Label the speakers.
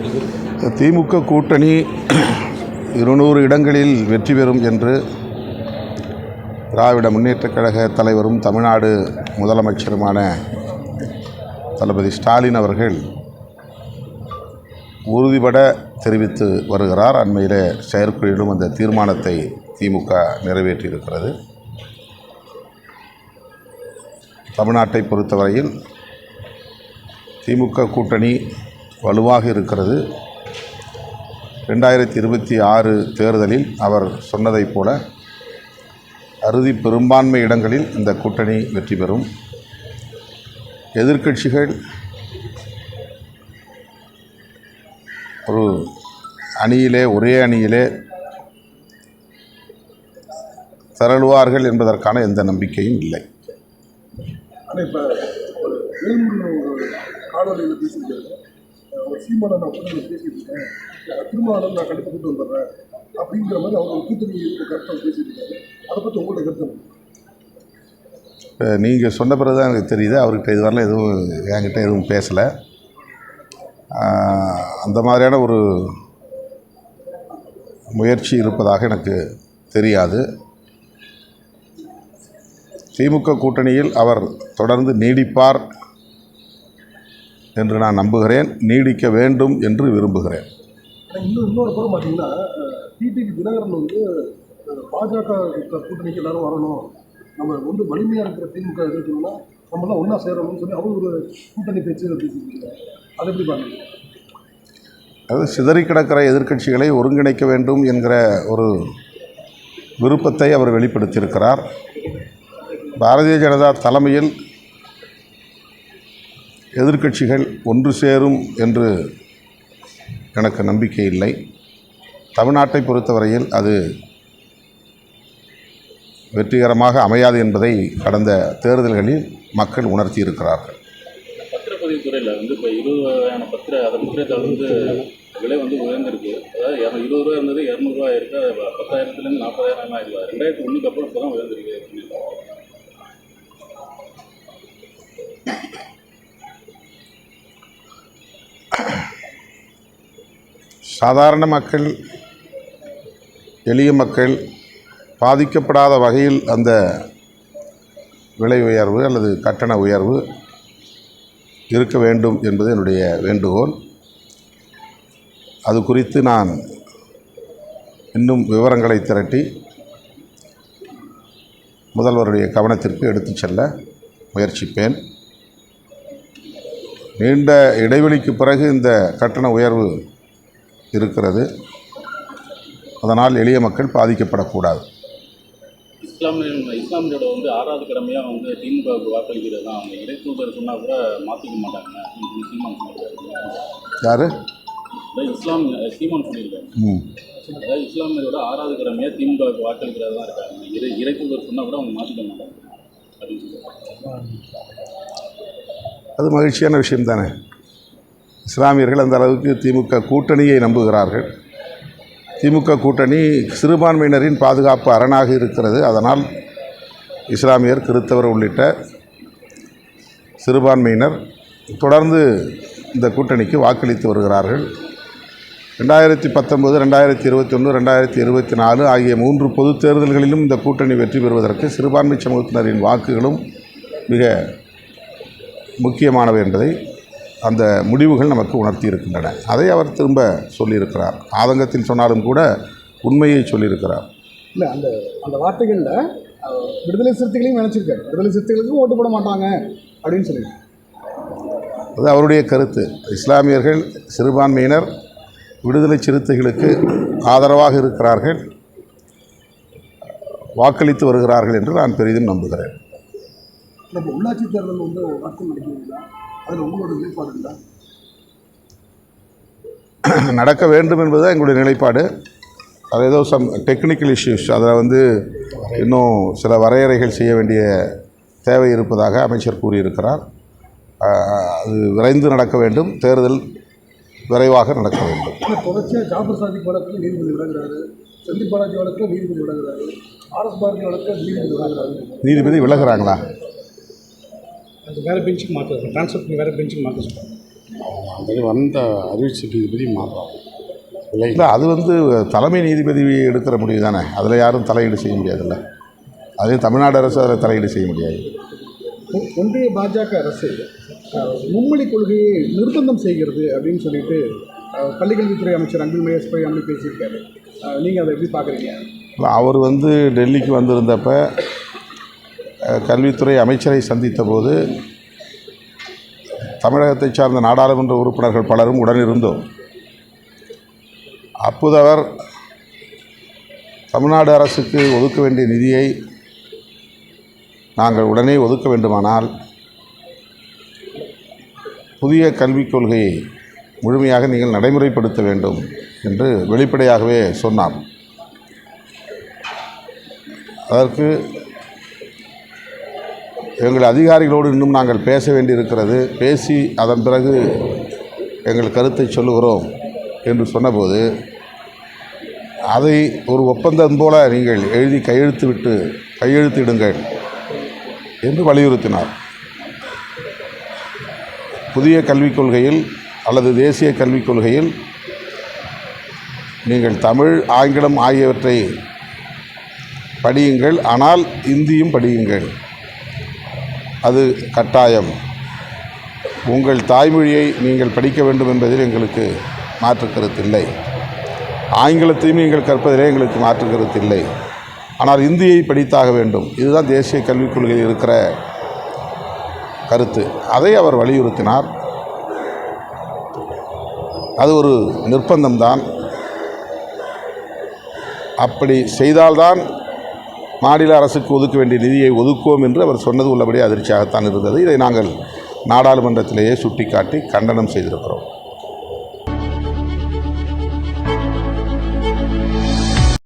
Speaker 1: திமுக கூட்டணி இருநூறு இடங்களில் வெற்றி பெறும் என்று திராவிட முன்னேற்றக் கழக தலைவரும் தமிழ்நாடு முதலமைச்சருமான தளபதி ஸ்டாலின் அவர்கள் உறுதிபட தெரிவித்து வருகிறார். அண்மையிலே செயற்குழுவிலும் அந்த தீர்மானத்தை திமுக நிறைவேற்றியிருக்கிறது. தமிழ்நாட்டை பொறுத்தவரையில் திமுக கூட்டணி வலுவாக இருக்கிறது. ரெண்டாயிரத்தி இருபத்தி ஆறு தேர்தலில் அவர் சொன்னதைப் போல அறுதி பெரும்பான்மை இடங்களில் இந்த கூட்டணி வெற்றி பெறும். எதிர்க்கட்சிகள் ஒரு அணியிலே ஒரே அணியிலே திரளுவார்கள் என்பதற்கான எந்த நம்பிக்கையும் இல்லை.
Speaker 2: இப்போ காணொலியில் சீமான நான் கூட பேசியிருக்கேன் இருக்கேன் நான் கண்டிப்பாக கூட்டு வந்துடுறேன் அப்படிங்கிற மாதிரி அவங்க ஒரு கூட்டணி கருத்தை பேசியிருக்காரு அதை பற்றி உங்களோட கருத்து என்ன?
Speaker 1: நீங்கள் சொன்ன பிறகு தான் எனக்கு தெரியுது. அவர்கிட்ட இது இதுவரையிலும் எதுவும் என்கிட்ட எதுவும் பேசலை. அந்த மாதிரியான ஒரு முயற்சி இருப்பதாக எனக்கு தெரியாது. திமுக கூட்டணியில் அவர் தொடர்ந்து நீடிப்பார். என்று நான் நம்புகிறேன் நீடிக்க வேண்டும் என்று விரும்புகிறேன்.
Speaker 2: இன்னும் இன்னொரு புறம் பார்த்தீங்கன்னா டிடிவி தினகரன் வந்து பாஜக கூட்டணிக்கு எல்லாரும் வரணும். நம்ம வந்து வலிமையாக இருக்கிற திமுக எதிர்க்கணும்னா நம்மளாம் ஒன்றா சேரணும்னு சொல்லி அவர் ஒரு கூட்டணி பேச்சு பேசியிருக்காரு அதை எப்படி பாருங்க
Speaker 1: அதாவது சிதறி கிடக்கிற எதிர்க்கட்சிகளை ஒருங்கிணைக்க வேண்டும் என்கிற ஒரு விருப்பத்தை அவர் வெளிப்படுத்தியிருக்கிறார். பாரதிய ஜனதா தலைமையில் எதிர்க்கட்சிகள் ஒன்று சேரும் என்று எனக்கு நம்பிக்கை இல்லை. தமிழ்நாட்டை பொறுத்தவரையில் அது வெற்றிகரமாக அமையாது என்பதை கடந்த தேர்தல்களில் மக்கள் உணர்த்தியிருக்கிறார்கள்.
Speaker 3: பத்திரப்பதிவு துறையில் வந்து இப்போ இருபது வகையான பத்திர அந்த வந்து விலை வந்து உயர்ந்திருக்கு. அதாவது இருபது ரூபா இருந்தது இரநூறுவா இருக்கு அது பத்தாயிரத்துலேருந்து நாற்பதாயிரம் ஆயிடுவா ரெண்டாயிரத்தி ஒன்றுக்கு அப்புறம் இப்போ தான் உயர்ந்திருக்கு.
Speaker 1: சாதாரண மக்கள் எளிய மக்கள் பாதிக்கப்படாத வகையில் அந்த விலை உயர்வு அல்லது கட்டண உயர்வு இருக்க வேண்டும் என்பது என்னுடைய வேண்டுகோள். அது குறித்து நான் இன்னும் விவரங்களை திரட்டி முதல்வருடைய கவனத்திற்கு எடுத்துச் செல்ல முயற்சிப்பேன். நீண்ட இடைவெளிக்கு பிறகு இந்த கட்டண உயர்வு இருக்கிறது. அதனால் எளிய மக்கள் பாதிக்கப்படக்கூடாது.
Speaker 3: இஸ்லாமிய இஸ்லாமியரோட வந்து ஆறாவது கடமையாக வந்து திமுகவுக்கு வாக்களிக்கிறது தான் அவங்க இறை தூதர் சொன்னால் கூட மாற்றிக்க மாட்டாங்க.
Speaker 1: யார்?
Speaker 3: இஸ்லாம் சீமான் அதாவது இஸ்லாமியரோட ஆறாவது கடமையாக திமுகவுக்கு வாக்களிக்கிறது தான் இருக்காங்க. இறை இறை தூதர் சொன்னால் கூட அவங்க மாற்றிக்க மாட்டாங்க. அப்படின்னு சொல்லி
Speaker 1: அது மகிழ்ச்சியான விஷயம் தானே இஸ்லாமியர்கள் அந்த அளவுக்கு திமுக கூட்டணியை நம்புகிறார்கள். திமுக கூட்டணி சிறுபான்மையினரின் பாதுகாப்பு அரணாக இருக்கிறது. அதனால் இஸ்லாமியர் கிறித்தவர் உள்ளிட்ட சிறுபான்மையினர் தொடர்ந்து இந்த கூட்டணிக்கு வாக்களித்து வருகிறார்கள். ரெண்டாயிரத்தி பத்தொன்பது ரெண்டாயிரத்தி இருபத்தொன்று ரெண்டாயிரத்தி இருபத்தி நாலு ஆகிய மூன்று பொதுத் தேர்தல்களிலும் இந்த கூட்டணி வெற்றி பெறுவதற்கு சிறுபான்மை சமூகத்தினரின் வாக்குகளும் மிக முக்கியமானவை என்பதை அந்த முடிவுகள் நமக்கு உணர்த்தி இருக்கின்றன அதை அவர் திரும்ப சொல்லியிருக்கிறார். ஆதங்கத்தில் சொன்னாலும் கூட உண்மையை சொல்லியிருக்கிறார்.
Speaker 4: இல்லை அந்த அந்த வார்த்தைகளில் விடுதலை சிறுத்தைகளையும் நினச்சிருக்காரு. விடுதலை சிறுத்தைகளுக்கும் ஓட்டு போட மாட்டாங்க அப்படின்னு சொல்லியிருக்காரு.
Speaker 1: அது அவருடைய கருத்து. இஸ்லாமியர்கள் சிறுபான்மையினர் விடுதலை சிறுத்தைகளுக்கு ஆதரவாக இருக்கிறார்கள். வாக்களித்து வருகிறார்கள் என்று நான் பெரிதும் நம்புகிறேன்.
Speaker 2: உள்ளாட்சி தேர்தல் வந்து அதில் உங்களோட நிலைப்பாடு
Speaker 1: நடக்க வேண்டும் என்பது தான் எங்களுடைய நிலைப்பாடு. அது ஏதோ சம் டெக்னிக்கல் இஷ்யூஸ் அதில் வந்து இன்னும் சில வரையறைகள் செய்ய வேண்டிய தேவை இருப்பதாக அமைச்சர் கூறியிருக்கிறார். அது விரைந்து நடக்க வேண்டும். தேர்தல் விரைவாக நடக்க வேண்டும்.
Speaker 2: தொடர்ச்சியாக ஜாபர் சாதிக் வழக்கில் நீதிபதி விலகுறாரு செந்தில் பாலாஜி வழக்கில் நீதிபதி விலகுறாரு ஆர்எஸ் பாரதி வழக்கில் நீதிபதி விலகுறாரு
Speaker 1: நீதிபதி விலகுறாங்களா?
Speaker 5: அது வேறு பெஞ்சுக்கு மாற்ற ட்ரான்ஸ்ஃபர் பண்ணி வேறு பெஞ்சுக்கு மாற்ற சொல்கிறாங்க ஆல்ரெடி வந்த அறிவிச்சுக்கு இதுபடி மாறுறோம் விலை
Speaker 1: இல்லை. அது வந்து தலைமை நீதிபதி எடுக்கிற முடிவு தானே. அதில் யாரும் தலையீடு செய்ய முடியாதுல்ல. அதே தமிழ்நாடு அரசு அதில் தலையீடு செய்ய முடியாது.
Speaker 4: ஒன்றிய பாஜக அரசு மும்மொழி கொள்கையை நிர்பந்தம் செய்கிறது அப்படின்னு சொல்லிட்டு பள்ளிக்கல்வித்துறை அமைச்சர் அன்பில் மகேஷ் பொய்யாமொழி பேசியிருக்காரு. நீங்கள் அதை எப்படி பார்க்குறீங்க?
Speaker 1: அவர் வந்து டெல்லிக்கு வந்திருந்தப்ப கல்வித்துறை அமைச்சரை சந்தித்த போது தமிழகத்தை சார்ந்த நாடாளுமன்ற உறுப்பினர்கள் பலரும் உடனிருந்தோம். அப்போது அவர் தமிழ்நாடு அரசுக்கு ஒதுக்க வேண்டிய நிதியை நாங்கள் உடனே ஒதுக்க வேண்டுமானால் புதிய கல்விக் கொள்கையை முழுமையாக நீங்கள் நடைமுறைப்படுத்த வேண்டும் என்று வெளிப்படையாகவே சொன்னார். அதற்கு எங்கள் அதிகாரிகளோடு இன்னும் நாங்கள் பேச வேண்டியிருக்கிறது பேசி அதன் பிறகு எங்கள் கருத்தை சொல்லுகிறோம் என்று சொன்னபோது அதை ஒரு ஒப்பந்தம் போல நீங்கள் எழுதி கையெழுத்து விட்டு கையெழுத்திடுங்கள் என்று வலியுறுத்தினார். புதிய கல்விக் கொள்கையில் அல்லது தேசிய கல்விக் கொள்கையில் நீங்கள் தமிழ் ஆங்கிலம் ஆகியவற்றை படியுங்கள் ஆனால் இந்தியும் படியுங்கள். அது கட்டாயம். உங்கள் தாய்மொழியை நீங்கள் படிக்க வேண்டும் என்பதில் எங்களுக்கு மாற்று கருத்தில்லை ஆங்கிலத்தையும் நீங்கள் கற்பதிலே எங்களுக்கு மாற்று கருத்தில்லை ஆனால் இந்தியை படித்தாக வேண்டும். இதுதான் தேசிய கல்விக் கொள்கையில் இருக்கிற கருத்து. அதை அவர் வலியுறுத்தினார். அது ஒரு நிர்பந்தம்தான் அப்படி செய்தால்தான் மாநில அரசுக்கு ஒதுக்க வேண்டிய நிதியை ஒதுக்குவோம் என்று அவர் சொன்னது உள்ளபடி அதிர்ச்சியாகத்தான் இருந்தது. இதை நாங்கள் நாடாளுமன்றத்திலேயே சுட்டிக்காட்டி கண்டனம் செய்திருக்கிறோம்.